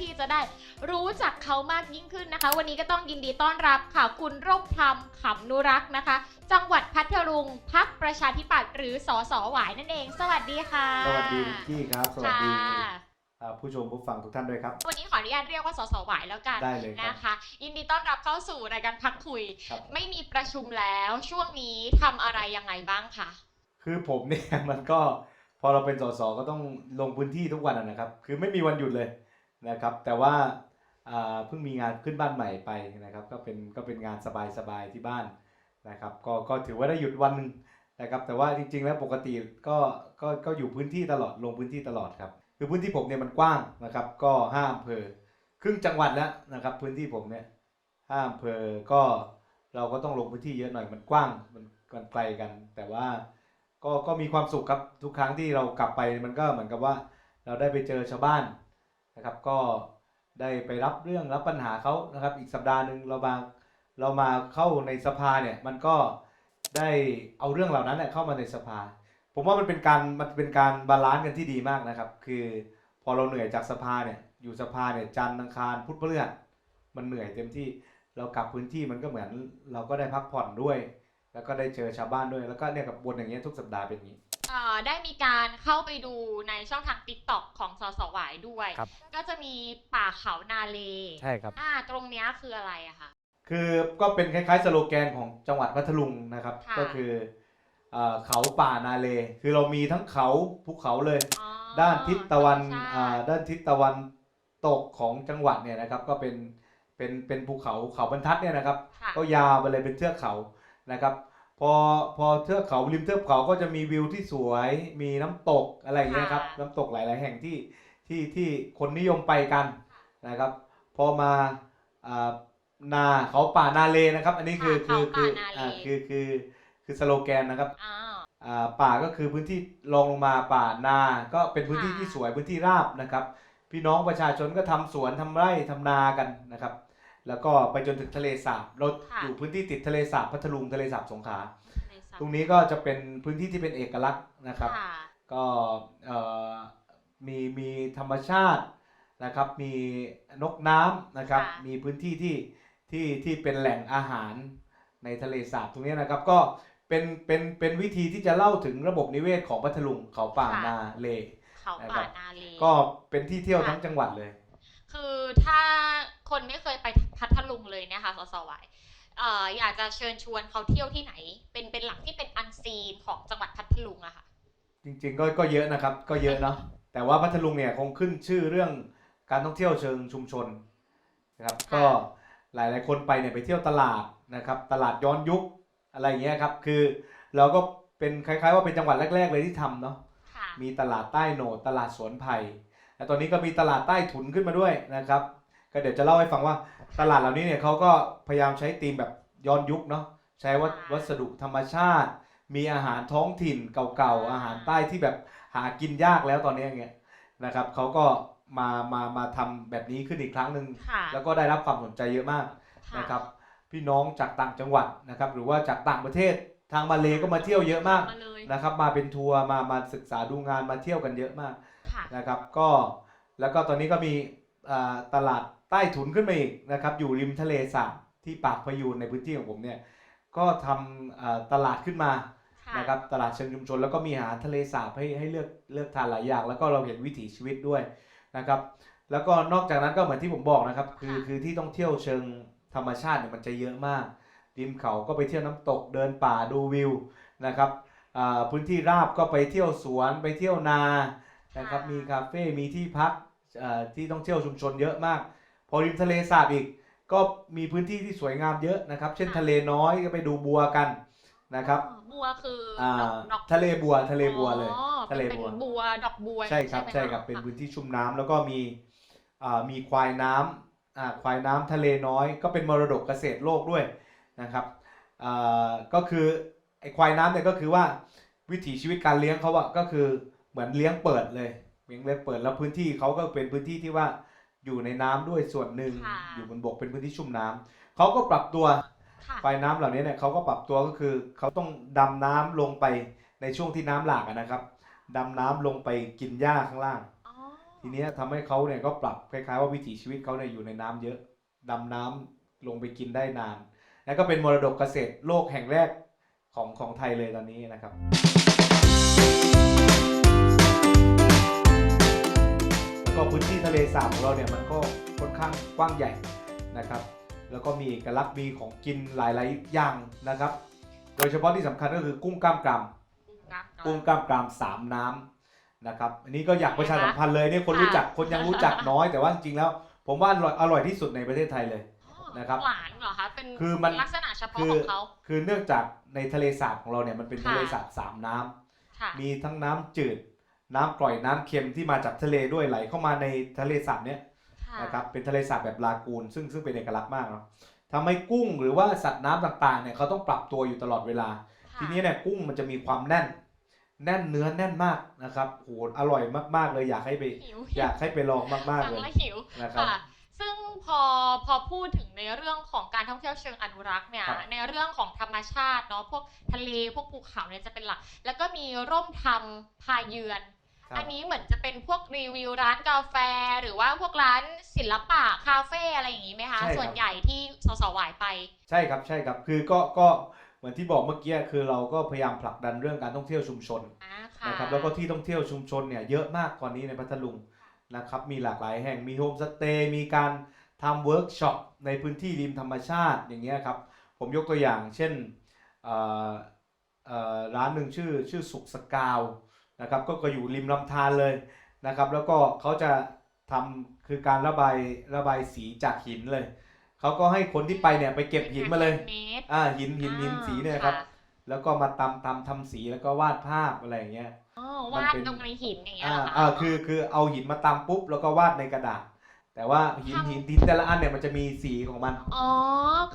ที่จะได้รู้จักเขามากยิ่งขึ้นนะคะ วันนี้ก็ต้องยินดีต้อนรับค่ะคุณร่มธรรมขำนุรักษ์นะคะ จังหวัดพัทลุงพักประชาธิปัตย์หรือสอสอหวายนั่นเอง สวัสดีค่ะสวัสดีพี่กี้ครับ สวัสดีค่ะอ่าผู้ชมผู้ฟังทุกท่านด้วยครับ วันนี้ขออนุญาตเรียกว่าสสหวายแล้วกันได้เลยครับนะคะ ยินดีต้อนรับเข้าสู่รายการพักคุยครับไม่มีประชุมแล้วช่วงนี้ทำอะไรยังไงบ้างคะคือผมเนี่ยมันก็พอเราเป็นสสก็ต้องลงพื้นที่ทุกวันอะนะครับ คือไม่มีวันหยุดเลย นะครับ แต่ว่าเพิ่งมีงานขึ้นบ้านใหม่ไปนะครับ ก็เป็นก็เป็นงานสบายๆที่บ้านนะครับ ก็ก็ถือว่าได้หยุดวันหนึงนะครับ แต่ว่าจริง ๆ แล้วปกติก็ก็ก็อยู่พื้นที่ตลอดลงพื้นที่ตลอดครับคือพื้นที่ผมเนี่ยมันกว้างนะครับ ก็ห้าอำเภอครึ่งจังหวัดแล้วนะครับ พื้นที่ผมเนี่ยห้าอำเภอก็เราก็ต้องลงพื้นที่เยอะหน่อยมันกว้างมันมันไกลกัน แต่ว่าก็ก็มีความสุขครับทุกครั้งที่เรากลับไปมันก็เหมือนกับว่าเราได้ไปเจอชาวบ้าน นะครับ ก็ได้ไปรับเรื่องรับปัญหาเขานะครับ อีกสัปดาห์หนึ่งเรามาเรามาเข้าในสภาเนี่ยมันก็ได้เอาเรื่องเหล่านั้นเนยเข้ามาในสภา ผมว่ามันเป็นการมันเป็นการบาลานซ์กันที่ดีมากนะครับ คือพอเราเหนื่อยจากสภาเนี่ยอยู่สภาเนี่ยจันทร์อังคารพุธพฤหัสมันเหนื่อยเต็มที่เรากลับพื้นที่มันก็เหมือนเราก็ได้พักผ่อนด้วย แล้วก็ได้เจอชาวบ้านด้วยแล้วก็เนี่ยกับบนอย่างเงี้ยทุกสัปดาห์เป็นอย่างนี้ ได้มีการเข้าไปดูในช่องทาง t ิ k t o k ของสสหวายด้วย ครับ ก็จะมีป่าเขานาเลใช่ครับ อ่าตรงเนี้ยคืออะไรอะคะ คือก็เป็นคล้ายๆสโลแกนของจังหวัดพัทลุงนะครับ ค่ะ ก็คือเอ่อเขาป่านาเล คือเรามีทั้งเขาภูเขาเลย อ๋อด้านทิศตะวันธรรมชาติอ่าด้านทิศตะวันตกของจังหวัดเนี่ยนะครับ ก็เป็นเป็นเป็นภูเขาเขาบรรทัดเนี่ยนะครับ ค่ะ ก็ยาวไปเลยเป็นเทือกเขานะครับ พอพอเทือกเขาริมเทือกเขาก็จะมีวิวที่สวย มีน้ำตกอะไรอย่างเงี้ยครับ ค่ะ น้ำตกหลาย ๆ แห่งที่ที่ที่คนนิยมไปกันนะครับ พอมาอ่านาเขาป่านาเลนะครับ อันนี้คือค่ะคือเขาป่านาเลคืออ่าคือคือคือสโลแกนนะครับอ่า อ่าป่าก็คือพื้นที่รองลงมาป่านา ก็เป็นพื้นที่ค่ะ ที่สวยพื้นที่ราบนะครับ พี่น้องประชาชนก็ทำสวนทำไร่ทำนากันนะครับ แล้วก็ไปจนถึงทะเลสาบเราค่ะ อยู่พื้นที่ติดทะเลสาบพัทลุงทะเลสาบสงขลาในสตรงนี้ก็จะเป็นพื้นที่ที่เป็นเอกลักษณ์นะครับ ค่ะ ก็เอ่อมีมีธรรมชาตินะครับ มีนกน้ำนะครับ ค่ะ มีพื้นที่ที่ที่ที่เป็นแหล่งอาหารในทะเลสาบตรงนี้นะครับ ก็เป็นเป็นเป็นวิธีที่จะเล่าถึงระบบนิเวศของพัทลุงเขาป่าค่ะนาเล เขานะคป่ารับนาเล ก็เป็นที่เที่ยวค่ะทั้งจังหวัดเลย คือถ้า คนไม่เคยไปพัทลุงเลยเนี่ยค่ะสสหวายเอ่ออยากจะเชิญชวนเขาเที่ยวที่ไหน เป็นเป็นหลักที่เป็นอันซีนของจังหวัดพัทลุงอะค่ะ จริงๆก็ก็เยอะนะครับ ก็เยอะเนาะแต่ว่าพัทลุงเนี่ยคงขึ้นชื่อเรื่องการท่องเที่ยวเชิงชุมชนนะครับค่ะก็หลายๆคนไปเนี่ยไปเที่ยวตลาดนะครับ ตลาดย้อนยุคอะไรอย่างเงี้ยครับ คือเราก็เป็นคล้ายๆ ว่าเป็นจังหวัดแรก ๆ เลยที่ทำเนาะค่ะมีตลาดใต้โหนดตลาดสวนไผ่และตอนนี้ก็มีตลาดใต้ถุนขึ้นมาด้วยนะครับ ก็เดี๋ยวจะเล่าให้ฟังว่าตลาดเหล่านี้เนี่ยเขาก็พยายามใช้ธีมแบบย้อนยุคเนาะใช้วัสวัสดุธรรมชาติ มีอาหารท้องถิ่นเก่าๆอาหารใต้ที่แบบหากินยากแล้วตอนนี้อย่างเงี้ยนะครับเขาก็มามามาทำแบบนี้ขึ้นอีกครั้งหนึ่งค่ะแล้วก็ได้รับความสนใจเยอะมากค่ะนะครับ พี่น้องจากต่างจังหวัดนะครับหรือว่าจากต่างประเทศทางมาเลก็มาเที่ยวเยอะมากมาเลยนะครับ มาเป็นทัวร์มามาศึกษาดูงานมาเที่ยวกันเยอะมาก ค่ะ นะครับก็แล้วก็ตอนนี้ก็มีอ่าตลาด ใต้ถุนขึ้นมาอีกนะครับ อยู่ริมทะเลสาบที่ปากพยูนในพื้นที่ของผมเนี่ย ก็ทำอ่าตลาดขึ้นมาค่ะนะครับตลาดเชิงชุมชนแล้วก็มีอาหารทะเลสาบให้ให้เลือกเลือกทานหลายอย่าง แล้วก็เราเห็นวิถีชีวิตด้วยนะครับ แล้วก็นอกจากนั้นก็เหมือนที่ผมบอกนะครับ คือค่ะคือที่ต้องเที่ยวเชิงธรรมชาติเนี่ยมันจะเยอะมากริมเขาก็ไปเที่ยวน้ำตกเดินป่าดูวิวนะครับอ่าพื้นที่ราบก็ไปเที่ยวสวนไปเที่ยวนานะครับมีคาเฟ่มีที่พักเอ่อที่ต้องเที่ยวชุมชนเยอะมาก พอริมทะเลสาบอีก ก็มีพื้นที่ที่สวยงามเยอะนะครับ เช่นค่ะทะเลน้อยก็ไปดูบัวกันนะครับอ๋อบัวคือออ่าดอกดอกทะเลบัวทะเลบัวเลย อ๋อทะเลเป็นบัวบัวดอกบัวใช่ครับไหมะใช่ครับ เป็นะพื้นที่ชุ่มน้ำแล้วก็มีอ่ามีควายน้ำอ่าควายน้ำทะเลน้อย ก็เป็นมรดกเกษตรโลกด้วยนะครับอ่าก็คือไอ้ควายน้ำเนี่ยก็คือว่าวิถีชีวิตการเลี้ยงเขาอะก็คือเหมือนเลี้ยงเปิดเลยเลี้ยงเลี้ยงเปิดแล้วพื้นที่เขาก็เป็นพื้นที่ที่ว่า อยู่ในน้ำด้วยส่วนหนึ่ง ค่ะ อยู่บนบกเป็นพื้นที่ชุ่มน้ำเขาก็ปรับตัวค่ะควายน้ำเหล่านี้เนี่ยเขาก็ปรับตัวก็คือเขาต้องดำน้ำลงไปในช่วงที่น้ำหลากอะนะครับดำน้ำลงไปกินหญ้าข้างล่าง อ๋อทีเนี้ยทำให้เขาเนี่ยก็ปรับคล้ายๆว่าวิถีชีวิตเขาเนี่ยอยู่ในน้ำเยอะดำน้ำลงไปกินได้นาน แล้วก็เป็นมรดกเกษตรโลกแห่งแรกของของไทยเลยตอนนี้นะครับ ก็พื้นที่ทะเลสาบของเราเนี่ยมันก็ค่อนข้างกว้างใหญ่นะครับ แล้วก็มีเอกลักษณ์มีของกินหลายๆอย่างนะครับ โดยเฉพาะที่สำคัญก็คือกุ้งกล้ามกรามกุ้งกล้ามกรามสามน้ำนะครับ อันนี้ก็อยากประชาสัมพันธ์เลยเนี่ยคนรู้จักคนยังรู้จักน้อยแต่ว่าจริงๆแล้ว ผมว่าอร่อยอร่อยที่สุดในประเทศไทยเลย นะครับ หวานเหรอคะ เป็นคือมัน ลักษณะเฉพาะคือของเขาคือเนื่องจากในทะเลสาบของเราเนี่ยมันเป็นค่ะทะเลสาบสามน้ำค่ะ มีทั้งน้ำจืด น้ำกร่อยน้ำเค็มที่มาจากทะเลด้วยไหลเข้ามาในทะเลสาบเนี้ยค่ะนะครับเป็นทะเลสาบแบบลากูนซึ่งซึ่งเป็นเอกลักษณ์มากเนาะทำให้กุ้งหรือว่าสัตว์น้ำต่างๆเนี่ยเขาต้องปรับตัวอยู่ตลอดเวลาค่ะทีนี้เนี่ยกุ้งมันจะมีความแน่น แน่นเนื้อแน่นมากนะครับโหอร่อยมากๆเลยอยากให้ไปหิวอยากให้ไปลองมากๆฟังเลยแล้วหิวนะครับค่ะซึ่งพอพอพูดถึงในเรื่องของการท่องเที่ยวเชิงอนุรักษ์เนี่ยครับในเรื่องของธรรมชาติเนาะพวกทะเลพวกภูเขาเนี่ยจะเป็นหลัก แล้วก็มีร่มทำพาเยือนครับ อันนี้เหมือนจะเป็นพวกรีวิวร้านกาแฟ หรือว่าพวกร้านศิลปะคาเฟ่อะไรอย่างนี้ไหมคะใช่ครับส่วนใหญ่ที่สสวายไป ใช่ครับใช่ครับคือก็ก็เหมือนที่บอกเมื่อกี้คือเราก็พยายามผลักดันเรื่องการท่องเที่ยวชุมชนอ่าค่ะนะครับแล้วก็ที่ท่องเที่ยวชุมชนเนี่ยเยอะมากตอนนี้ในพัทลุงนะครับมีหลากหลายแห่งมีโฮมสเตย์มีการทำเวิร์กช็อปในพื้นที่ริมธรรมชาติอย่างเงี้ยครับผมยกตัวอย่างเช่นเอ่อเอ่อร้านหนึ่งชื่อชื่อสุขสกาว นะครับก็ก็อยู่ริมลำธารเลยนะครับแล้วก็เขาจะทำคือการระบายระบายสีจากหินเลยเขาก็ให้คนที่ไปเนี่ยไปเก็บหินมาเลยเมตรอ่าหินหินหินสีเนี่ยครับอ่าแล้วก็มาตำตำทำสีแล้วก็วาดภาพอะไรอย่างเงี้ยอ๋อมันวาดเป็นลงในหินอย่างเงี้ยอ่าเหรอคะอ่าคือคือเอาหินมาตำปุ๊บแล้วก็วาดในกระดาษ แต่ว่าหินทำหินหินแต่ละอันเนี่ยมันจะมีสีของมัน อ๋อ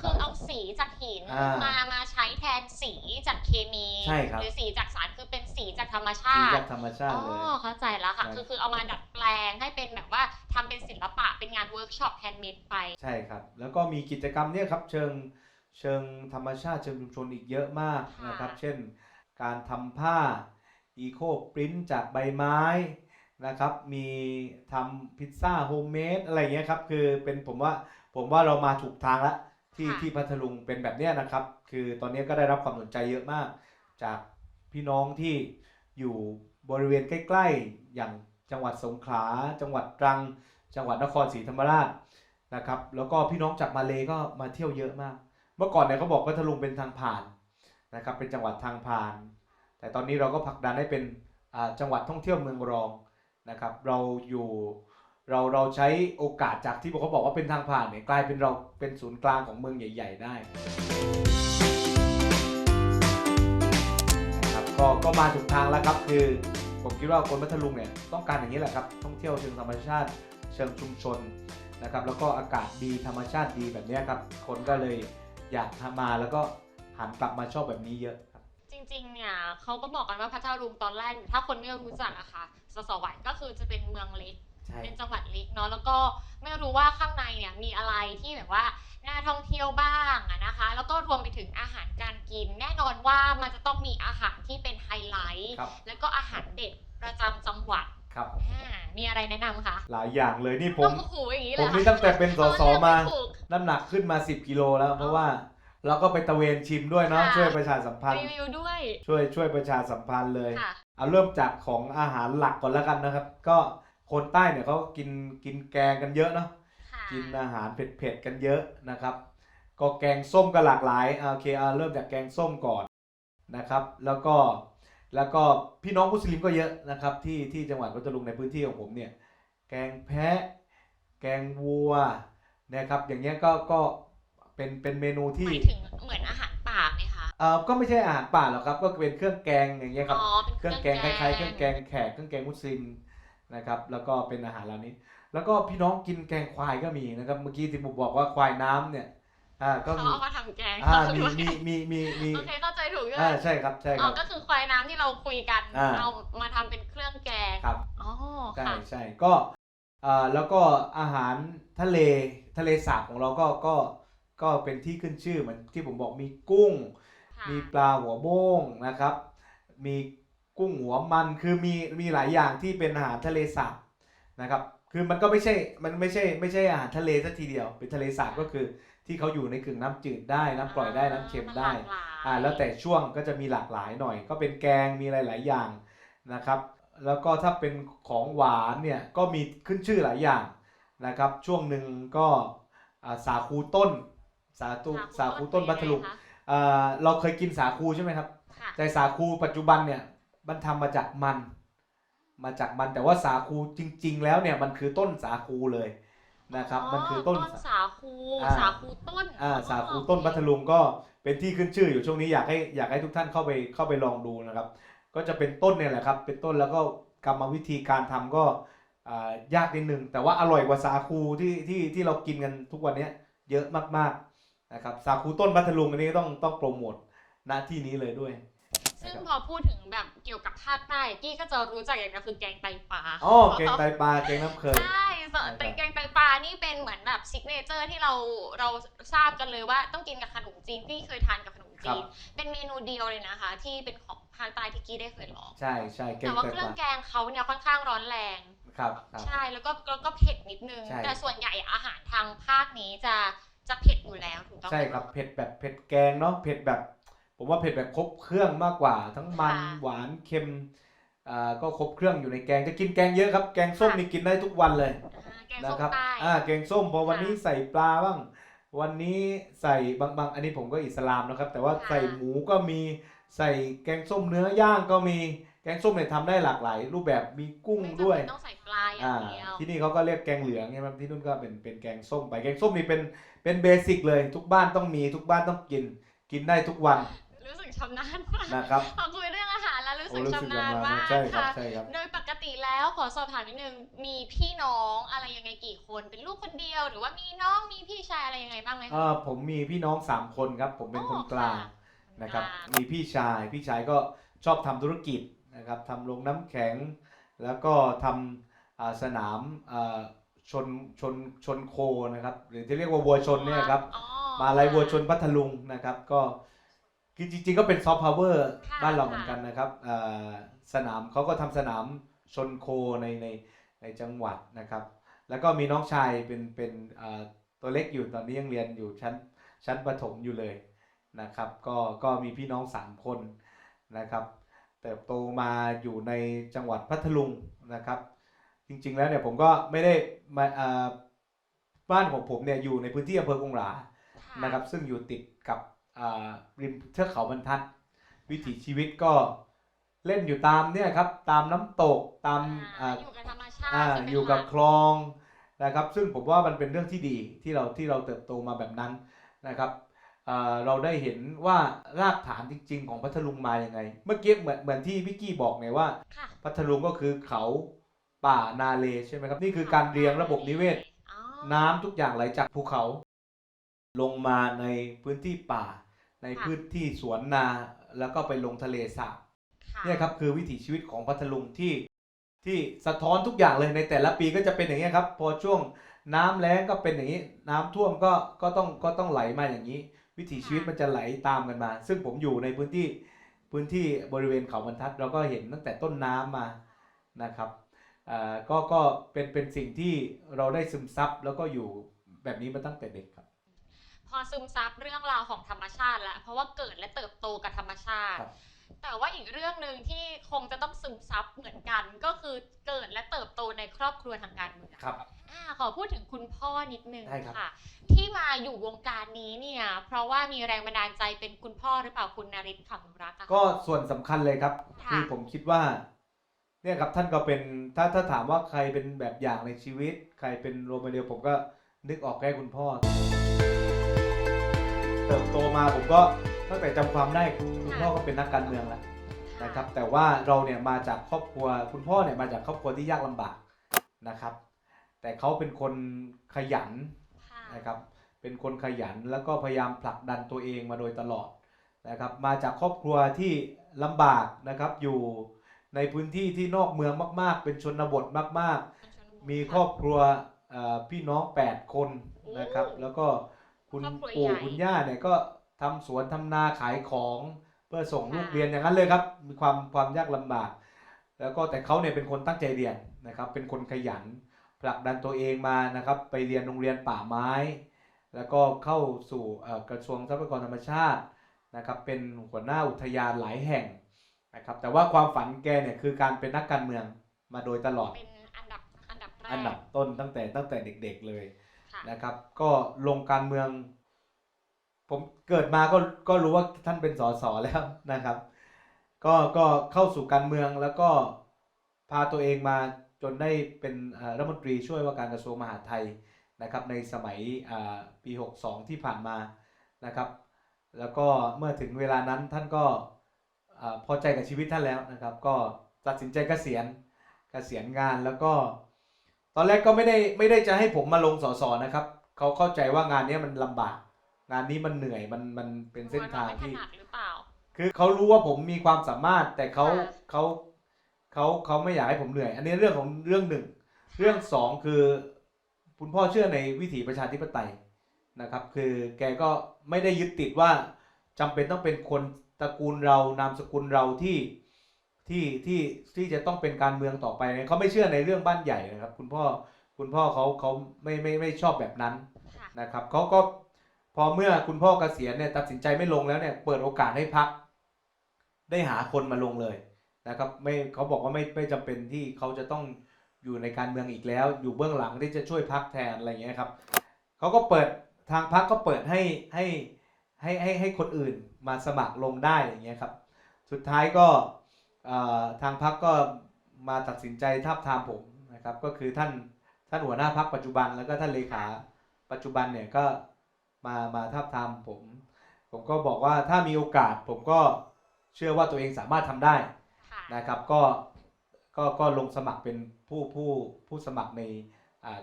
คือเอาสีจากหินอ่ามมามาใช้แทนสีจากเคมีใช่ครับ หรือสีจากสารคือเป็นสีจากธรรมชาสีติจากธรรมชาอ๋ติเลยอเข้าใจแล้วค่ะ ใช่ คือคือเอามาดัดแปลงให้เป็นแบบว่าทำเป็นศิลปะเป็นงานเวิร์กช็อปแฮนด์เมดไป ใช่ครับ แล้วก็มีกิจกรรมเนี่ยครับเชิงเชิงธรรมชาติเชิงชุมชนอีกเยอะมากค่ะนะครับเช่น การทำผ้าอีโคปรินท์จากใบไม้ นะครับ มีทำพิซซ่าโฮมเมดอะไรเงี้ยครับ คือเป็นผมว่าผมว่าเรามาถูกทางแล้วที่ที่พัทลุงเป็นแบบเนี้ยนะครับ คือตอนนี้ก็ได้รับความสนใจเยอะมาก จากพี่น้องที่อยู่บริเวณใกล้ ๆ อย่างจังหวัดสงขลา จังหวัดตรัง จังหวัดนครศรีธรรมราชนะครับ แล้วก็พี่น้องจากมาเลก็มาเที่ยวเยอะมาก เมื่อก่อนเนี่ยเขาบอกพัทลุงเป็นทางผ่านนะครับ เป็นจังหวัดทางผ่าน แต่ตอนนี้เราก็ผลักดันให้เป็นอ่าจังหวัดท่องเที่ยวเมืองรอง นะครับเราอยู่เราเราใช้โอกาสจากที่เขาบอกว่าเป็นทางผ่านเนี่ยกลายเป็นเราเป็นศูนย์กลางของเมืองใหญ่ ๆ ได้นะครับก็ก็มาถูกทางแล้วครับคือผมคิดว่าคนพัทลุงเนี่ยต้องการอย่างนี้แหละครับท่องเที่ยวเชิงธรรมชาติเชิงชุมชนนะครับแล้วก็อากาศดีธรรมชาติดีแบบนี้ครับคนก็เลยอยากมาแล้วก็หันกลับมาชอบแบบนี้เยอะ จริงๆ เนี่ยเขาก็บอกกันว่าพัทลุงตอนแรกถ้าคนไม่รู้จักอะค่ะสสวายก็คือจะเป็นเมืองเล็ก ใช่ เป็นจังหวัดเล็กเนาะแล้วก็ไม่รู้ว่าข้างในเนี่ยมีอะไรที่แบบว่าน่าท่องเที่ยวบ้างอะนะคะ แล้วก็รวมไปถึงอาหารการกิน แน่นอนว่ามันจะต้องมีอาหารที่เป็นไฮไลท์ครับ แล้วก็อาหารเด็ดประจำจังหวัดครับ อ่ามีอะไรแนะนำคะหลายอย่างเลยนี่ผมโอ้โหอย่างนี้เลผยมเหรอนี่ตั้งแต่เป็นสสมาเออเลือกไถูกน้ำหนักขึ้นมา 10 กิโลแล้ว เพราะว่า เราก็ไปตะเวนชิมด้วยเนาะค่ะ ช่วยประชาสัมพันธ์รีวิวด้วย ช่วยช่วยประชาสัมพันธ์เลยค่ะ เอาเริ่มจากของอาหารหลักก่อนแล้วกันนะครับ ก็คนใต้เนี่ยเขากินกินแกงกันเยอะเนาะ ค่ะ กินอาหารเผ็ดๆกันเยอะนะครับ ก็แกงส้มก็หลากหลายอ่าโอเคเอาเริ่มจากแกงส้มก่อนนะครับ แล้วก็แล้วก็พี่น้องมุสลิมก็เยอะนะครับ ที่ที่จังหวัดพัทลุงในพื้นที่ของผมเนี่ยแกงแพะ แกงวัวนะครับ อย่างเงี้ยก็ก็ เป็นเป็นเมนูหที่มายถึงเหมือนอาหารป่าไหมคะเอ่อก็ไม่ใช่อาหารป่าหรอกครับ ก็เป็นเครื่องแกงอย่างเงี้ยครับ อ๋อเป็นเครื่องแกงคล้ายๆเครื่องแกงแขกเครื่องแกงมุสลิมนะครับ แล้วก็เป็นอาหารเหล่านี้ แล้วก็พี่น้องกินแกงควายก็มีนะครับ เมื่อกี้ที่ผมบอกว่าควายน้ำเนี่ยอ่าก็เขามีเอามาทำแกงอ่ามีด้วยมีมีมีมีโอเคเข้าใจถูกใช่ไหมอ่าใช่ครับใช่คอ๋รัอบก็คือควายน้ำที่เราคุยกันอ่า เอามาทำเป็นเครื่องแกงครับ อ๋อใช่ค่ะ ใช่ก็อ่าแล้วก็อาหารทะเลทะเลสาบของเราก็ก็ ก็ก็เป็นที่ขึ้นชื่อเหมือนที่ผมบอกมีกุ้ง ค่ะมีปลาหัวโบ้งนะครับ มีกุ้งหัวมันคือมีมีหลายอย่างที่เป็นอาหารทะเลสาบนะครับ คือมันก็ไม่ใช่มันไม่ใช่ไม่ใช่อาหารทะเลซะทีเดียว เป็นทะเลสาบก็คือที่เขาอยู่ในกึ่งน้ำจืดได้น้ำปล่อยได้น้ำเค็มได้ นหลากหลายอ่าแล้วแต่ช่วงก็จะมีหลากหลายหน่อย ก็เป็นแกงมีหลาย ๆ อย่างนะครับ แล้วก็ถ้าเป็นของหวานเนี่ยก็มีขึ้นชื่อหลายอย่างนะครับ ช่วงหนึ่งก็อ่าสาคูต้น สาตูสาคูต้นพัทลุงเป็นยังไงคะอ่าเราเคยกินสาคูใช่ไหมครับ ค่ะแต่สาคูปัจจุบันเนี่ยมันทำมาจากมัน มาจากมันแต่ว่าสาคูจริง ๆ แล้วเนี่ยมันคือต้นสาคูเลยนะครับ มันคือต้นสาคูอ่า สาคูต้นอ่าสาคูต้นพัทลุงก็เป็นที่ขึ้นชื่ออยู่ช่วงนี้อยากให้อยากให้ทุกท่านเข้าไปเข้าไปลองดูนะครับ ก็จะเป็นต้นเนี่ยแหละครับ เป็นต้นแล้วก็กรรมวิธีการทำก็อ่ายากนิดนึงแต่ว่าอร่อยกว่าสาคูที่ที่ที่เรากินกันทุกวันเนี้ยเยอะมากๆ นะครับสาคูต้นพัทลุงอันนี้ต้องต้องโปรโมทณที่นี้เลยด้วย ซึ่งพอพูดถึงแบบเกี่ยวกับภาคใต้กี้ก็จะรู้จักอย่างเดียวคือแกงไตปลาอ๋อแกงไตปลาแกงน้ำเคยใช่ส่วนแต่แกงไตปลานี่เป็นเหมือนแบบซิกเนเจอร์ที่เราเราทราบกันเลยว่าต้องกินกับขนมจีนที่เคยทานกับขนมครัจีบนเป็นเมนูเดียวเลยนะคะ ที่เป็นของภาคใต้ที่กี้ได้เคยลองใช่ใช่แกแต่งว่าไตเคปรื่องลาแกงเขาเนี่ยค่อนข้างร้อนแรงครับครับใช่แล้วก็แล้วก็เผ็ดนิดนึงใช่แต่ส่วนใหญ่อาหารทางภาคนี้จะ จะเผ็ดอยู่แล้วถูกต้องไหม ใช่ครับเผ็ดแบบเผ็ดแกงเนาะเผ็ดแบบ ผมว่าเผ็ดแบบครบเครื่องมากกว่า ทั้งมันหวานเค็มอ่าก็ครบเครื่องอยู่ในแกงจะกินแกงเยอะครับแกงส้มนี่กินได้ทุกวันเลยอ่าแกงนะส้มครับใต้ อ่าแกงส้มพอวันค่ะนี้ใส่ปลาบ้าง วันนี้ใส่บางบางอันนี้ผมก็อิสลามนะครับ แต่ว่าค่ะ ใส่หมูก็มีใส่แกงส้มเนื้อย่างก็มีแกงส้มเนี่ยทำได้หลากหลาย รูปแบบมีกุ้งไม่จำเป็นด้วยต้องใส่ปลาอย่าอ่างเดียว ที่นี่เขาก็เรียกแกงเหลืองใช่ไหมที่นู่นก็เป็นเป็นแกงส้มไปแกงส้มนี่เป็น เป็นเบสิกเลยทุกบ้านต้องมีทุกบ้านต้องกิน กินได้ทุกวันรู้สึกชำนาญมากนะครับ พอคุยเรื่องอาหารแล้วรู้โอ้สึกรู้สึกชำนาญจำนานมากใช่ครับค่ะใช่ครับ โดยปกติแล้วขอสอบถามนิดนึงมีพี่น้องอะไรยังไงกี่คน เป็นลูกคนเดียว หรือว่ามีน้องมีพี่ชายอะไรยังไงบ้างไหมคะอ่าผมมีพี่น้องสามคนครับ ผมเป็นคนกลางค่ะนะครับกลางมีพี่ชาย พี่ชายก็ชอบทำธุรกิจนะครับทำโรงน้ำแข็ง แล้วก็ทำอ่าสนามอ่า ชนชนชนโคนะครับหรือที่เรียกว่าวัวชนเนี่ยครับอ๋อมาลายวัวชนพัทลุงนะครับก็คือจริงๆก็เป็นซอฟต์พาวเวอร์ค่ะบ้านเราค่ะเหมือนกันนะครับอ่าสนามเขาก็ทำสนามชนโคในในในจังหวัดนะครับ แล้วก็มีน้องชายเป็นเป็นอ่าตัวเล็กอยู่ตอนนี้ยังเรียนอยู่ชั้นชั้นประถมอยู่เลยนะครับ ก็ก็มีพี่น้องสามคนนะครับ เติบโตมาอยู่ในจังหวัดพัทลุงนะครับ จริง ๆ แล้วเนี่ยผมก็ไม่ได้มาอ่าบ้านของผมเนี่ยอยู่ในพื้นที่อำเภอกงหราค่ะนะครับ ซึ่งอยู่ติดกับอ่าริมเทือกเขาบรรทัด วิถีชีวิตก็เล่นอยู่ตามเนี่ยครับตามน้ำตกตามอ่าอ่าอยู่กับธรรมชาติอ่าจะเป็นอยู่กับหลัคลองนะครับ ซึ่งผมว่ามันเป็นเรื่องที่ดีที่เราที่เราเติบโตมาแบบนั้นนะครับอ่าเราได้เห็นว่ารากฐานจริง ๆ ของพัทลุงมาอย่างไง เมื่อกี้เหมือนเหมือนที่พี่กี้บอกไงว่าค่ะพัทลุงก็คือเขา ป่านาเลใช่ไหมครับ นี่คือการเรียงระบบนิเวศอ๋อน้ำทุกอย่างไหลจากภูเขา ลงมาในพื้นที่ป่า ในพื้นที่สวนนาแล้วก็ไปลงทะเลสาบค่ะเนี่ยครับคือวิถีชีวิตของพัทลุงที่ที่สะท้อนทุกอย่างเลยในแต่ละปีก็จะเป็นอย่างนี้ยครับ พอช่วงน้ำแล้งก็เป็นอย่างนี้ น้ำท่วมก็ก็ต้องก็ต้องไหลมาอย่างนี้ วิถีชีวิตมันจะไหลตามกันมา ซึ่งผมอยู่ในพื้นที่พื้นที่บริเวณเขาบรรทัด เราก็เห็นตั้งแต่ต้นน้ำมานะครับอ่า ก็ก็เป็นเป็นสิ่งที่เราได้ซึมซับแล้วก็อยู่แบบนี้มาตั้งแต่เด็กครับ พอซึมซับเรื่องราวของธรรมชาติแล้วเพราะว่าเกิดและเติบโตกับธรรมชาติครับแต่ว่าอีกเรื่องหนึ่งที่คงจะต้องซึมซับเหมือนกัน ก็คือเกิดและเติบโตในครอบครัวทางการเมืองครับอ่าขอพูดถึงคุณพ่อนิดนึงได้ครับค่ะ ที่มาอยู่วงการนี้เนี่ย เพราะว่ามีแรงบันดาลใจเป็นคุณพ่อหรือเปล่าคุณนาริศขำนุรักษ์อะก็ส่วนสำคัญเลยครับค่ะคือผมคิดว่า เนี่ยครับท่านก็เป็นถ้าถ้าถามว่าใครเป็นแบบอย่างในชีวิต ใครเป็นโรลโมเดลผมก็นึกออกแค่คุณพ่อ เติบโตมาผมก็ตั้งแต่จำความได้คุณพ่อก็เป็นนักการเมืองแล้วนะครับแต่ว่าเราเนี่ยมาจากครอบครัวคุณพ่อเนี่ยมาจากครอบครัวที่ยากลำบากนะครับ แต่เขาเป็นคนขยัน ค่ะนะครับ เป็นคนขยันแล้วก็พยายามผลักดันตัวเองมาโดยตลอดนะครับ มาจากครอบครัวที่ลำบากนะครับ อยู่ ในพื้นที่ที่นอกเมืองมาก ๆ เป็นชนบทมาก ๆ มีครอบครัวเอ่อพี่น้อง 8 คนนะครับโอ้แล้วก็คคุณครอบครัวปู่ใหญ่ คุณย่าเนี่ยก็ทำสวนทำนาขายของ เพื่อส่งค่ะลูกเรียนอย่างนั้นเลยครับ มีความความยากลำบาก แล้วก็แต่เขาเนี่ยเป็นคนตั้งใจเรียนนะครับ เป็นคนขยันผลักดันตัวเองมานะครับ ไปเรียนโรงเรียนป่าไม้ แล้วก็เข้าสู่เอ่อกระทรวงทรัพยากรธรรมชาตินะครับ เป็นหัวหน้าอุทยานหลายแห่ง นะครับแต่ว่าความฝันแกเนี่ยคือการเป็นนักการเมืองมาโดยตลอดเป็นอันดับอันดับแรกอันดับต้นตั้งแต่ตั้งแต่เด็ก ๆเลยค่ะนะครับ ก็ลงการเมือง ผมเกิดมาก็ก็รู้ว่าท่านเป็นสสแล้วนะครับ ก็ก็เข้าสู่การเมืองแล้วก็พาตัวเองมาจนได้เป็นเอ่อรัฐมนตรีช่วยว่าการกระทรวงมหาดไทยนะครับ ในสมัยอ่าปี 62 ที่ผ่านมานะครับ แล้วก็เมื่อถึงเวลานั้นท่านก็อ่า พอใจกับชีวิตท่านแล้วนะครับ ก็ตัดสินใจเกษียณเกษียณงานแล้วก็ ตอนแรกก็ไม่ได้ไม่ได้จะให้ผมมาลงสสนะครับเขาเข้าใจว่างานเนี้ยมันลำบาก งานนี้มันเหนื่อยมันมันเป็นเส้นทางที่ไม่ถนัดหรือเปล่าคือเขารู้ว่าผมมีความสามารถแต่เขาค่ะเขาเขาเขาไม่อยากให้ผมเหนื่อย อันนี้เรื่องของเรื่องหนึ่ง เรื่องสองคือคุณพ่อเชื่อในวิถีประชาธิปไตยนะครับ คือแกก็ไม่ได้ยึดติดว่าจำเป็นต้องเป็นคน ตระกูลเรานามสกุลเราที่ที่ที่ที่จะต้องเป็นการเมืองต่อไปเขาไม่เชื่อในเรื่องบ้านใหญ่นะครับ คุณพ่อคุณพ่อเขาเขาไม่ไม่ไม่ชอบแบบนั้นค่ะนะครับเขาก็พอเมื่อคุณพ่อเกษียณเนี่ยตัดสินใจไม่ลงแล้วเนี่ยเปิดโอกาสให้พักได้หาคนมาลงเลยนะครับไม่เขาบอกว่าไม่ไม่จำเป็นที่เขาจะต้องอยู่ในการเมืองอีกแล้ว อยู่เบื้องหลังที่จะช่วยพักแทนอะไรอย่างเงี้ยครับเขาก็เปิดทางพักก็เปิดให้ให้ ให้ให้ให้คนอื่นมาสมัครลงได้อย่างเงี้ยครับ สุดท้ายก็ทางพักก็มาตัดสินใจทาบทามผมนะครับก็คือท่านท่านหัวหน้าพักปัจจุบันแล้วก็ท่านเลขาปัจจุบันเนี่ยก็มามาทาบทามผม ผมก็บอกว่าถ้ามีโอกาสผมก็เชื่อว่าตัวเองสามารถทำได้นะครับก็ก็ก็ลงสมัครเป็นผู้ผู้ผู้สมัครใน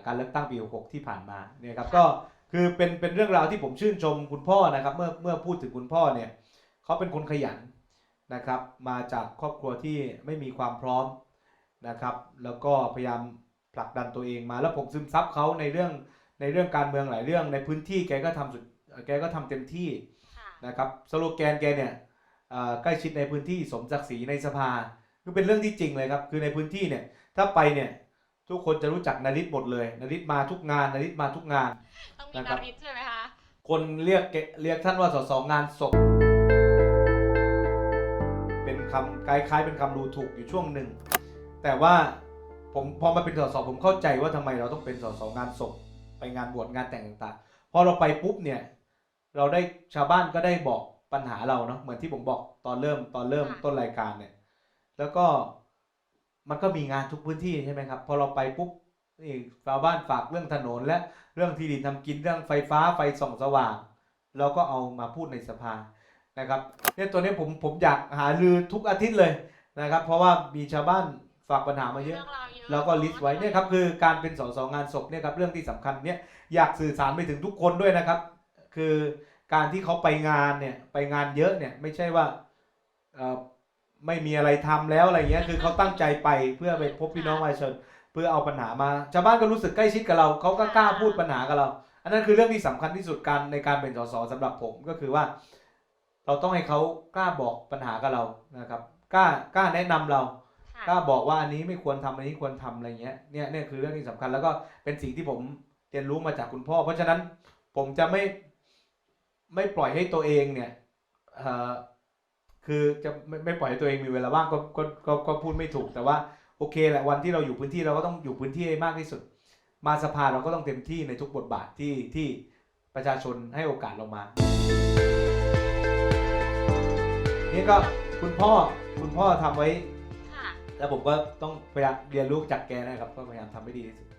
การเลือกตั้งปี 66 ที่ผ่านมาเนี่ยครับก็ คือเป็นเป็นเรื่องราวที่ผมชื่นชมคุณพ่อนะครับเมื่อเมื่อพูดถึงคุณพ่อเนี่ยเขาเป็นคนขยันนะครับ มาจากครอบครัวที่ไม่มีความพร้อมนะครับ แล้วก็พยายามผลักดันตัวเองมาแล้วผมซึมซับเขาในเรื่องในเรื่องการเมืองหลายเรื่องในพื้นที่แกก็ทำสุดแกก็ทำเต็มที่นะครับสโลแกนแกเนี่ยใกล้ชิดในพื้นที่สมศักดิ์ศรีในสภาคือเป็นเรื่องที่จริงเลยครับคือในพื้นที่เนี่ยถ้าไปเนี่ย ทุกคนจะรู้จักนาริศหมดเลยนาริศมาทุกงานนาริศมาทุกงาน ต้องมีนะครันาบริตใช่ไหมคะ คนเรียกแกเรียกท่านว่าสสงานศพเป็นคำคล้ายๆเป็นคำดูถูกอยู่ช่วงหนึ่ง แต่ว่าผมพอมาเป็นสสผมเข้าใจว่าทำไมเราต้องเป็นสสงานศพไปงานบวชงานแต่งต่างๆพอเราไปปุ๊บเนี่ย เราได้ชาวบ้านก็ได้บอกปัญหาเราเนาะเหมือนที่ผมบอกตอนเริ่มตอนเริ่มค่ะต้นรายการเนี่ย แล้วก็ มันก็มีงานทุกพื้นที่ใช่ไหมครับ พอเราไปปุ๊บนี่ชาวบ้านฝากเรื่องถนนและเรื่องที่ดินทำกินเรื่องไฟฟ้าไฟส่องสว่าง เราก็เอามาพูดในสภานะครับเนี่ยตัวนี้ผมผมอยากหารือทุกอาทิตย์เลยนะครับ เพราะว่ามีชาวบ้านฝากปัญหามาเยอะเรื่องราวเยอะแล้วก็ลิสต์ไว้เนี่ยครับคือการเป็นสสงานศพเนี่ยครับเรื่องที่สำคัญเนี่ยอยากสื่อสารไปถึงทุกคนด้วยนะครับ คือการที่เขาไปงานเนี่ยไปงานเยอะเนี่ยไม่ใช่ว่าเอ่อ ไม่มีอะไรทำแล้วอะไรเงี้ยคือเขาตั้งใจไปเพื่อไปพบพี่น้องประชาชนเพื่อเอาปัญหามาชาวบ้านก็รู้สึกใกล้ชิดกับเราเขาก็กล้าพูดปัญหากับเรา อันนั้นคือเรื่องที่สำคัญที่สุดการในการเป็นสสสำหรับผมก็คือว่า เราต้องให้เขากล้าบอกปัญหากับเรานะครับกล้ากล้าแนะนำเราค่ะกล้าบอกว่าอันนี้ไม่ควรทำอันนี้ควรทำอะไรเงี้ยเนี่ยเนี่ยคือเรื่องที่สำคัญแล้วก็เป็นสิ่งที่ผมเรียนรู้มาจากคุณพ่อ เพราะฉะนั้นผมจะไม่ไม่ปล่อยให้ตัวเองเนี่ยเอ่อ คือจะไม่ไม่ปล่อยให้ตัวเองมีเวลาว่างก็ก็ก็ก็พูดไม่ถูกแต่ว่าโอเคแหละวันที่เราอยู่พื้นที่เราก็ต้องอยู่พื้นที่ให้มากที่สุด มาสภาเราก็ต้องเต็มที่ในทุกบทบาทที่ที่ประชาชนให้โอกาสเรามา นี่ก็คุณพ่อคุณพ่อทำไว้ ค่ะ แล้วผมก็ต้องพยายามเรียนรู้จากแกนะครับ ก็พยายามทำให้ดีที่สุด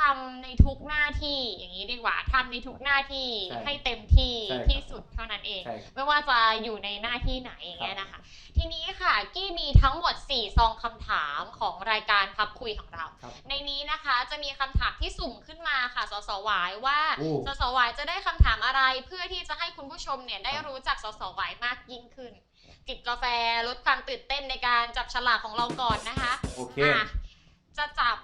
ทำในทุกหน้าที่อย่างนี้ดีกว่าทำในทุกหน้าที่ใช่ให้เต็มที่ใช่ครับที่สุดเท่านั้นเอง ใช่ครับไม่ว่าจะอยู่ในหน้าที่ไหนอย่างเงี้ยนะคะ ทีนี้ค่ะ กี้มีทั้งหมด 4 ซองคำถามของรายการพับคุยของเรา ครับในนี้นะคะจะมีคำถามที่สุ่มขึ้นมาค่ะสสวายว่าโอ้ สสวายจะได้คำถามอะไรเพื่อที่จะให้คุณผู้ชมเนี่ยได้รู้จักสสวายมากยิ่งขึ้น จิบกาแฟลดความตื่นเต้นในการจับฉลากของเราก่อนนะคะ โอเค อะจะจับ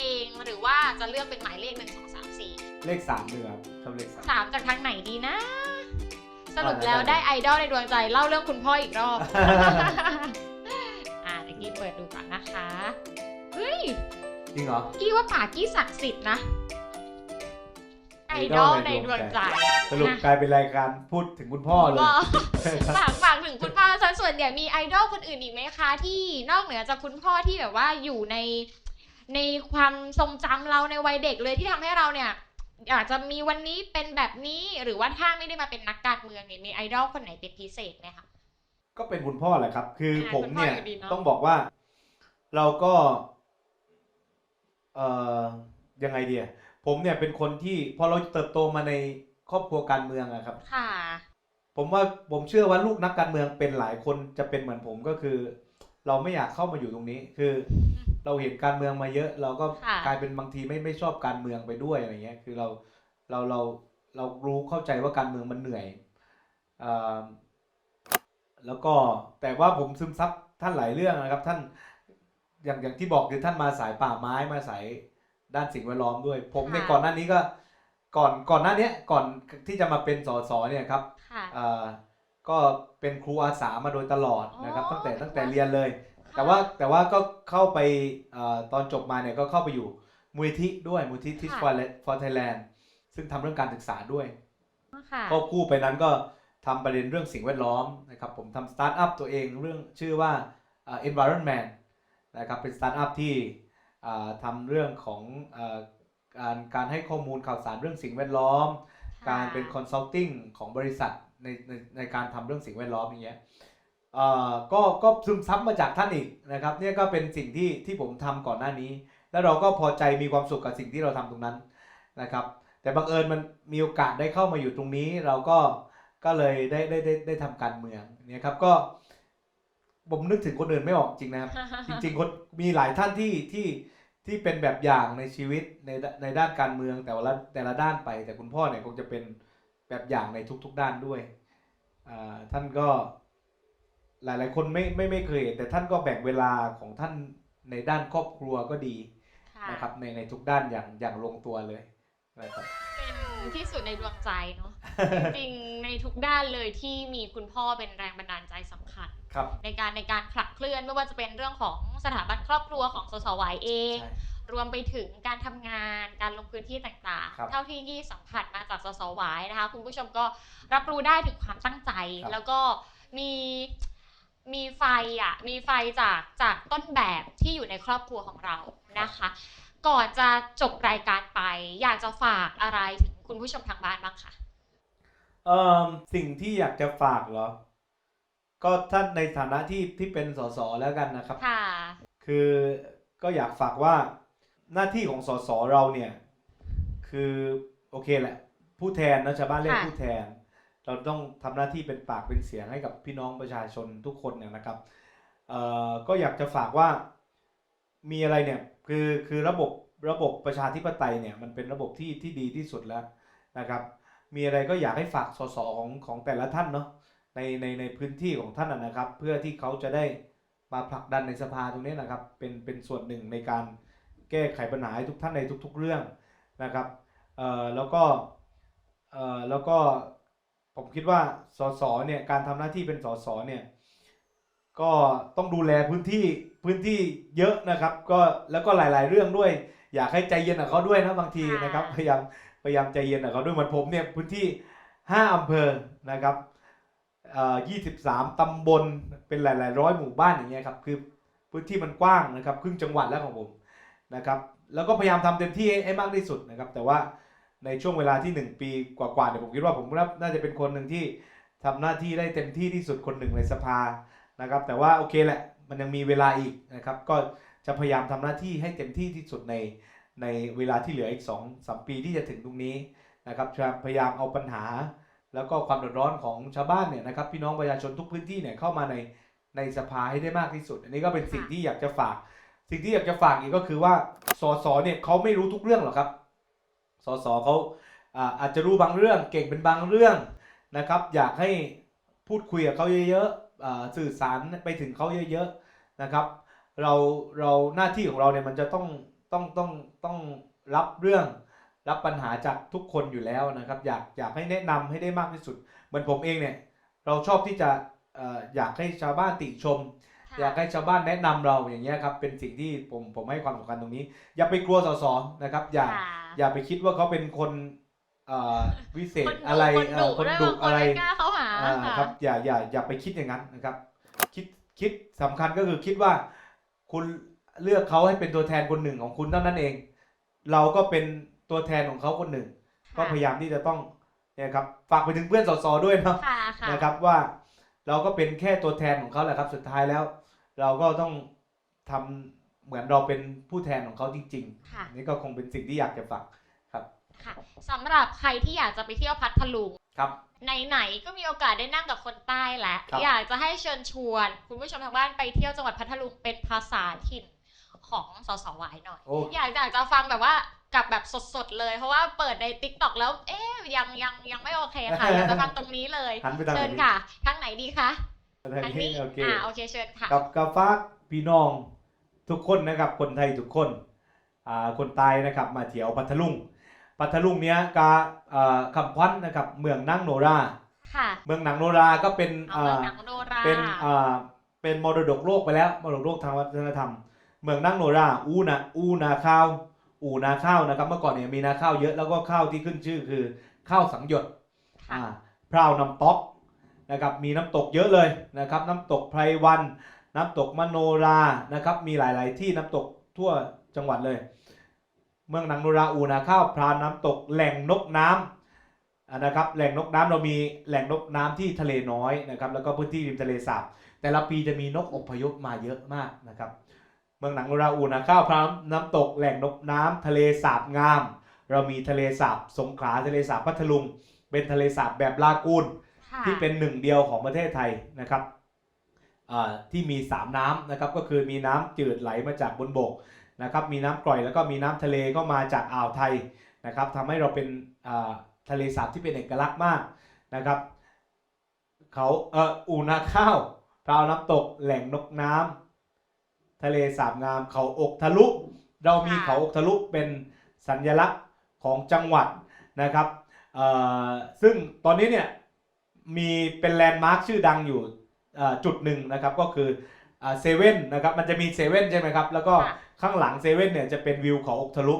เองหรือว่าจะเลือกเป็นหมายเลขหนึ่งสองสามสี่เลขสามเนือครับชอบเลขสามสามจากทางไหนดีนะ สรุปแล้วได้ไอดอลในดวงใจเล่าเรื่องคุณพ่ออีกรอบ อ่าเดี๋ยวกี้เปิดดูก่อนนะคะ เฮ้ย จริงเหรอ กี้ว่าป่ากี้ศักดิ์สิทธิ์นะ ไอไอดดออลลในในดดววงงใจใจ สรุปกลายเป็นรายการพูดถึงคุณพ่อเลยบอกฝากฝากถึงคุณพ่อซะส่วนใหญ่มีไอดอลคนอื่นอีกไหมคะ ที่นอกเหนือจากคุณพ่อที่แบบว่าอยู่ใน ในความทรงจำเราในวัยเด็กเลยที่ทำให้เราเนี่ยอยากจะมีวันนี้เป็นแบบนี้หรือว่าถ้าไม่ได้มาเป็นนักการเมืองเนี่ยมีไอดอลคนไหนเป็นพิเศษไหมคะก็เป็นคุณพ่อแหละครับ คืออ่าผมเนี่ยคุณพ่ออยู่ดีเนอะต้องบอกว่า เราก็เอ่อยังไงเดียผมเนี่ยเป็นคนที่พอเราเติบโตมาในครอบครัวการเมืองอะครับ ค่ะ ผมว่าผมเชื่อว่าลูกนักการเมืองเป็นหลายคนจะเป็นเหมือนผมก็คือ เราไม่อยากเข้ามาอยู่ตรงนี้ คือ เราเห็นการเมืองมาเยอะ เราก็ค่ะ กลายเป็นบางทีไม่ไม่ชอบการเมืองไปด้วยอะไรเงี้ย คือเราเราเราเรารู้เข้าใจว่าการเมืองมันเหนื่อยอ่าแล้วก็แต่ว่าผมซึมซับท่านหลายเรื่องนะครับ ท่านอย่างอย่างที่บอกคือท่านมาสายป่าไม้มาสายด้านสิ่งแวดล้อมด้วย ผมเนี่ยค่ะ ก่อนหน้านี้ก็ ก่อนก่อนหน้าเนี้ยก่อนที่จะมาเป็นสสเนี่ยครับ ค่ะอ่า ก็เป็นครูอาสามาโดยตลอดนะครับอ๋อตั้งแต่เป็นครูตั้งแต่อาสาเรียนเลย แต่ว่าแต่ว่าก็เข้าไปอาตอนจบมาเนี่ยก็เข้าไปอยู่มูลนิธิด้วยมูลนิธิ Teach for for Thailand ซึ่งทำเรื่องการศึกษาด้วย ค่ะ ก็คู่ไปนั้นก็ทำประเด็นเรื่องสิ่งแวดล้อมนะครับผมทำสตาร์ทอัพตัวเองเรื่องชื่อว่าอ่า environment นะครับเป็นสตาร์ทอัพที่อ่าทำเรื่องของอาการการให้ข้อมูลข่าวสารเรื่องสิ่งแวดล้อม การเป็นคอนซัลทิงของบริษัท ในในในการทำเรื่องสิ่งแวดล้อมอย่างเงี้ยเอ่อก็ก็ซึมซับมาจากท่านอีกนะครับเนี่ยก็เป็นสิ่งที่ที่ผมทำก่อนหน้านี้ แล้วเราก็พอใจมีความสุขกับสิ่งที่เราทำตรงนั้นนะครับ แต่บังเอิญมันมีโอกาสได้เข้ามาอยู่ตรงนี้ เราก็ก็เลยได้ได้ได้ได้ทำการเมืองเนี่ยครับก็ผมนึกถึงคนอื่นไม่ออกจริงนะครับ จริงๆคนมีหลายท่านที่ที่ที่เป็นแบบอย่างในชีวิตในในด้านการเมืองแต่ละแต่ละด้านไป แต่คุณพ่อเนี่ยคงจะเป็น แบบอย่างในทุกๆด้านด้วยอ่าท่านก็หลายๆคนไม่ไม่ไม่เคยเห็นแต่ท่านก็แบ่งเวลาของท่านในด้านครอบครัวก็ดีค่ะนะครับในในทุกด้านอย่างอย่างลงตัวเลยนะครับเป็นที่สุดในดวงใจเนาะจริงๆในทุกด้านเลยที่มีคุณพ่อเป็นแรงบันดาลใจสำคัญครับในการในการขับเคลื่อนไม่ว่าจะเป็นเรื่องของสถาบันครอบครัวของสสวายเองใช่ รวมไปถึงการทำงานการลงพื้นที่ต่างครับๆเท่าที่ยี่สัมผัสมาจากสสวายนะคะ คุณผู้ชมก็รับรู้ได้ถึงความตั้งใจครับแล้วก็มีมีไฟอะมีไฟจากจากต้นแบบที่อยู่ในครอบครัวของเรานะคะ ก่อนจะจบรายการไป อยากจะฝากอะไรถึงคุณผู้ชมทางบ้านบ้างคะเอ่อสิ่งที่อยากจะฝากเหรอ ก็ท่านในฐานะที่ที่เป็นสสแล้วกันนะครับ ค่ะ คือก็อยากฝากว่า หน้าที่ของสสเราเนี่ยคือโอเคแหละ ผู้แทนนะชาวบ้านเรียกค่ะ ผู้แทน เราต้องทำหน้าที่เป็นปากเป็นเสียงให้กับพี่น้องประชาชนทุกคนเนี่ยนะครับเอ่อก็อยากจะฝากว่ามีอะไรเนี่ยคือคือระบบระบบประชาธิปไตยเนี่ยมันเป็นระบบที่ที่ดีที่สุดแล้วนะครับ มีอะไรก็อยากให้ฝากสสของของแต่ละท่านเนาะในในในพื้นที่ของท่านนะนะครับ เพื่อที่เขาจะได้มาผลักดันในสภาตรงนี้นะครับ เป็นเป็นส่วนหนึ่งในการ แก้ไขปัญหาให้ทุกท่านในทุก ๆ เรื่องนะครับเอ่อแล้วก็เอ่อแล้วก็ผมคิดว่าสสเนี่ยการทำหน้าที่เป็นสสเนี่ยก็ต้องดูแลพื้นที่พื้นที่เยอะนะครับก็แล้วก็หลาย ๆ เรื่องด้วย อยากให้ใจเย็นกับเขาด้วยนะบางทีนะครับพยายามพยายามใจเย็นกับเขาด้วยเหมือนผมเนี่ยพื้นที่ 5อำเภอนะครับเอ่อ23 ตำบลเป็นหลาย ๆ ร้อยหมู่บ้านอย่างเงี้ยครับคือพื้นที่มันกว้างนะครับครึ่งจังหวัดแล้วของผม นะครับแล้วก็พยายามทำเต็มที่ให้มากที่สุดนะครับแต่ว่าในช่วงเวลาที่ 1 ปีกว่าๆเนี่ยผมคิดว่าผมน่าจะเป็นคนหนึ่งที่ทำหน้าที่ได้เต็มที่ที่สุดคนหนึ่งในสภานะครับแต่ว่าโอเคแหละมันยังมีเวลาอีกนะครับก็จะพยายามทำหน้าที่ให้เต็มที่ที่สุดในในเวลาที่เหลืออีก2อสปีที่จะถึงตรงนี้นะครับพยายามเอาปัญหา แล้วก็ความเดือดร้อนของชาวบ้านเนี่ยนะครับพี่น้องประชาชนทุกพื้นที่เนี่ยเข้ามาในในสภาให้ได้มากที่สุด อันนี้ก็เป็นสิ่งที่อยากจะฝาก สิ่งที่อยากจะฝากอีกก็คือว่าสสเนี่ยเขาไม่รู้ทุกเรื่องหรอกครับสสเขาอาจจะรู้บางเรื่องเก่งเป็นบางเรื่องนะครับ อยากให้พูดคุยกับเขาเยอะๆสื่อสารไปถึงเขาเยอะๆนะครับ เราเราหน้าที่ของเราเนี่ยมันจะต้องต้องต้องต้องรับเรื่องรับปัญหาจากทุกคนอยู่แล้วนะครับ อยากอยากให้แนะนำให้ได้มากที่สุด เหมือนผมเองเนี่ยเราชอบที่จะอยากให้ชาวบ้านติชม อยากให้ชาวบ้านแนะนำเราอย่างเงี้ยครับเป็นสิ่งที่ผมผมให้ความสำคัญตรงนี้ อย่าไปกลัวสสนะครับ อย่าค่ะอย่าไปคิดว่าเขาเป็นคนเอ่อวิเศคษนดุอะไรคนเอ่ดุอคนด้วยดุบางคนอะไรไม่กล้าเข้าหาอ่าค่ะครับอย่าอย่าอย่าไปคิดอย่างนั้นนะครับ คิดคิดสำคัญก็คือคิดว่าคุณเลือกเขาให้เป็นตัวแทนคนหนึ่งของคุณเท่านั้นเอง เราก็เป็นตัวแทนของเขาคนหนึ่ง ก็พยายามที่จะต้องเนี่ยครับฝากไปถึงเพื่อนสสด้วยเนาะค่ะค่ะนะครับว่า เราก็เป็นแค่ตัวแทนของเขาแหละครับ สุดท้ายแล้ว เราก็ต้องทำเหมือนเราเป็นผู้แทนของเขาจริงค่ะ ๆนี่ก็คงเป็นสิ่งที่อยากจะฝากครับค่ะสำหรับใครที่อยากจะไปเที่ยวพัทลุง ครับ ไหนๆ ก็มีโอกาสได้นั่งกับคนใต้แล้ว ครับ อยากจะให้เชิญชวน คุณผู้ชมทางบ้านไปเที่ยวจังหวัดพัทลุงเป็นภาษาถิ่นของสสวายหน่อย โอ้ อยากอยากจะฟังแบบว่า กับแบบสดๆเลย เพราะว่าเปิดในติ๊กต็อกแล้ว เอ๊ยยังยังยังไม่โอเคค่ะ อยากจะฟังตรงนี้เลยหันไปทางไหเชินญดีค่ะทางไหนดีคะทางทางนี้นี้โอเค อ่าโอเคเชิญค่ะ กับกาฟ้ากพี่น้องทุกคนนะครับคนไทยทุกคนอ่าคนตายนะครับมาเที่ยวพัทลุงพัทลุงเนี้ยกาอ่าคำพันธ์นะครับเมืองนั่งโนรา ค่ะเมืองหนังโนราก็เป็นเอาอ่าเมืองหนังโนราเป็นอ่าเป็นมรดกโลกไปแล้วมรดกโลกทางวัฒนธรรม เมืองนั่งโนราอูนาอูนาข้าว อูนาข้าวนะครับ เมื่อก่อนเนี่ยมีนาข้าวเยอะแล้วก็ข้าวที่ขึ้นชื่อคือข้าวสังหยดค่ะอ่าพร้าวน้ำตกนะครับมีน้ำตกเยอะเลยนะครับน้ำตกไพรวัน น้ำตกมโนรานะครับมีหลาย ๆ ที่น้ำตกทั่วจังหวัดเลย เมืองหนังโนราอูนาข้าวพรานน้ำตกแหล่งนกน้ำอ่านะครับแหล่งนกน้ำเรามีแหล่งนกน้ำที่ทะเลน้อยนะครับแล้วก็พื้นที่ริมทะเลสาบแต่ละปีจะมีนกอพยพมาเยอะมากนะครับ เมืองหนังโนราอูนาข้าวพรานน้ำตกแหล่งนกน้ำทะเลสาบงาม เรามีทะเลสาบสงขลาทะเลสาบพัทลุง เป็นทะเลสาบแบบลากูนค่ะที่เป็นหนึ่งเดียวของประเทศไทยนะครับอ่าที่มี 3 น้ำนะครับก็คือมีน้ำจืดไหลมาจากบนบกนะครับมีน้ำกร่อยแล้วก็มีน้ำทะเลก็มาจากอ่าวไทยนะครับทำให้เราเป็นอ่าทะเลสาบที่เป็นเอกลักษณ์มากนะครับเขาเอออูนาข้าวพราวน้ำตกแหล่งนกน้ำ ทะเลสาบงามเขาอกทะลุ เรามีเขาอกทะลุเป็นสัญลักษณ์ของจังหวัดนะครับเอ่อซึ่งตอนนี้เนี่ยมีเป็นแลนด์มาร์คชื่อดังอยู่เอ่อจุดหนึ่งนะครับก็คือเซเว่นนะครับมันจะมีเซเว่นใช่ไหมครับแล้วก็ค่ะข้างหลังเซเว่นเนี่ยจะเป็นวิวเขาอกทะลุ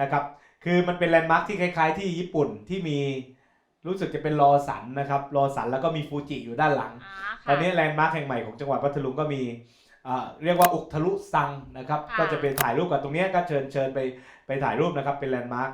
นะครับคือมันเป็นแลนด์มาร์คที่คล้ายๆ ที่ญี่ปุ่นที่มีรู้สึกจะเป็นลอสันนะครับลอสันแล้วก็มีฟูจิอยู่ด้านหลังอ่าตค่ะอนนี้แลนด์มาร์คแห่งใหม่ของจังหวัดพัทลุงก็มี อ่าเรียกว่าอุกทะลุซังนะครับค่ะ ก็จะไปถ่ายรูปกับตรงเนี้ยก็เชิญเชิญไปไปถ่ายรูปนะครับเป็นแลนด์มาร์ค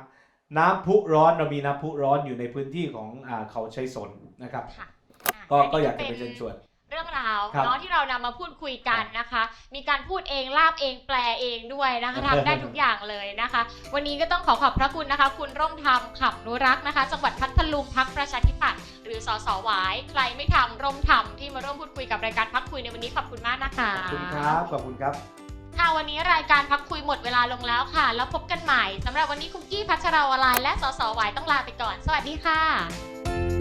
น้ำพุร้อนเรามีน้ำพุร้อนอยู่ในพื้นที่ของอาเขาชัยสนนะครับ ค่ะอะก็อันนี้ก็อยากจะไปป็นเชิญชวนเรื่องราวครับเนาะที่เรานำมาพูดคุยกันนะคะ มีการพูดเองลาบเองแปลเองด้วยนะคะทำได้ทุกอย่างเลยนะคะ วันนี้ก็ต้องขอขอบพระคุณนะคะ คุณร่มธรรมขับนุรักษ์นะคะ จังหวัดพัทลุงพักประชาธิปัตย์หรือสสหวาย ใครไม่ทำร่มธรรมที่มาร่วมพูดคุยกับรายการพักคุยในวันนี้ขอบคุณมากนะคะขอบคุณครับขอบคุณครับค่ะวันนี้รายการพักคุยหมดเวลาลงแล้วค่ะ แล้วพบกันใหม่สำหรับวันนี้คุกกี้พัชราวลายและสสหวายต้องลาไปก่อน สวัสดีค่ะ